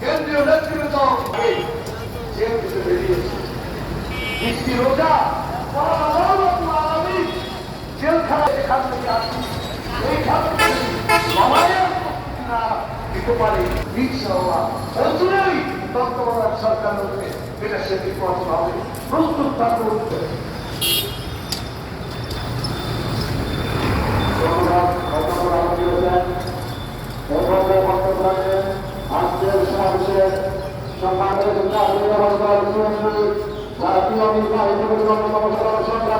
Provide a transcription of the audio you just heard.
কেন্দ্রীয় নেতৃত্ব রোজা জেলখানা এখান থেকে আসি এইখান থেকে প্রস্তুতি না দিতে পারে অদূরেই তত্ত্বাবধায়ক সরকার মধ্যে এটা সে বিপদ হবে প্রস্তুত থাকুন আজকের সমাবেশের সম্মানের জাতীয় নির্বাহী সংগ্রামে রাষ্ট্র যোদ্ধা